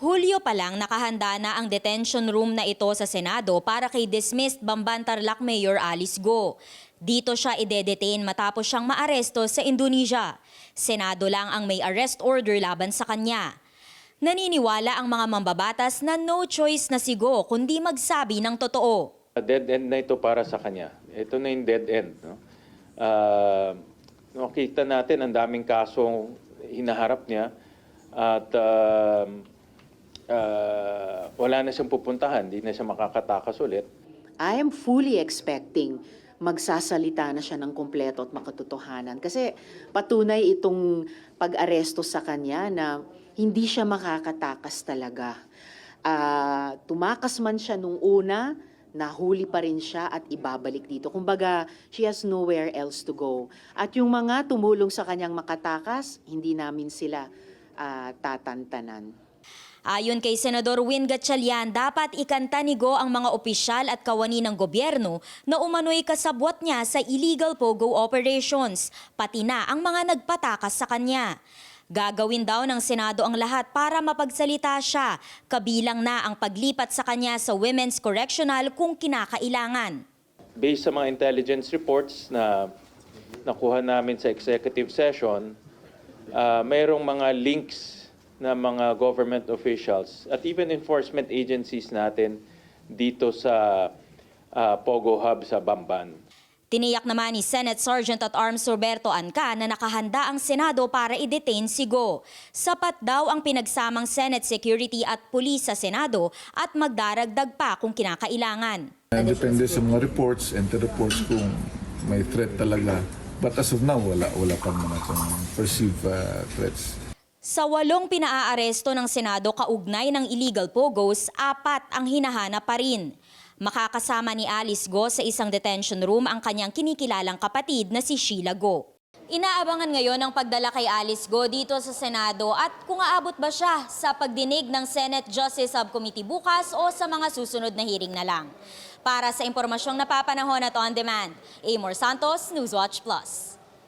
Hulyo pa lang nakahanda na ang detention room na ito sa Senado para kay dismissed Bamban Tarlac Mayor Alice Go. Dito siya idedetain matapos siyang maaresto sa Indonesia. Senado lang ang may arrest order laban sa kanya. Naniniwala ang mga mambabatas na no choice na si Go kundi magsabi ng totoo. Dead end na ito para sa kanya. Ito na yung dead end. No? Ah, nakita natin ang daming kasong hinaharap niya at um, ah, wala na siyang pupuntahan, hindi na siya makakatakas ulit. I am fully expecting magsasalita na siya ng kumpleto at makatotohanan. Kasi patunay itong pag-aresto sa kanya na hindi siya makakatakas talaga. Ah, tumakas man siya nung una, nahuli pa rin siya at ibabalik dito. Kumbaga, she has nowhere else to go. At yung mga tumulong sa kanyang makatakas, hindi namin sila ah, tatantanan. Ayon kay Senador Win Gatchalian, dapat ikanta ni Go ang mga opisyal at kawani ng gobyerno na umano'y kasabwat niya sa illegal POGO operations, pati na ang mga nagpatakas sa kanya. Gagawin daw ng Senado ang lahat para mapagsalita siya, kabilang na ang paglipat sa kanya sa Women's Correctional kung kinakailangan. Based sa mga intelligence reports na nakuha namin sa executive session, ah, mayroong mga links na mga government officials at even enforcement agencies natin dito sa ah, Pogo Hub sa Bamban. Tiniyak naman ni Senate Sergeant at Arms Roberto Anca na nakahanda ang Senado para i-detain si Go. Sapat daw ang pinagsamang Senate Security at Police sa Senado at magdaragdag pa kung kinakailangan. Uh, Depende sa mga reports, enter reports kung may threat talaga. But as of now, wala, wala pa naman akong perceived uh, threats. Sa walong pinaaaresto ng Senado kaugnay ng illegal pogos, apat ang hinahanap pa rin. Makakasama ni Alice Go sa isang detention room ang kanyang kinikilalang kapatid na si Sheila Go. Inaabangan ngayon ang pagdala kay Alice Go dito sa Senado at kung aabot ba siya sa pagdinig ng Senate Justice Subcommittee bukas o sa mga susunod na hearing na lang. Para sa impormasyong napapanahon at on demand, Amor Santos, Newswatch Plus.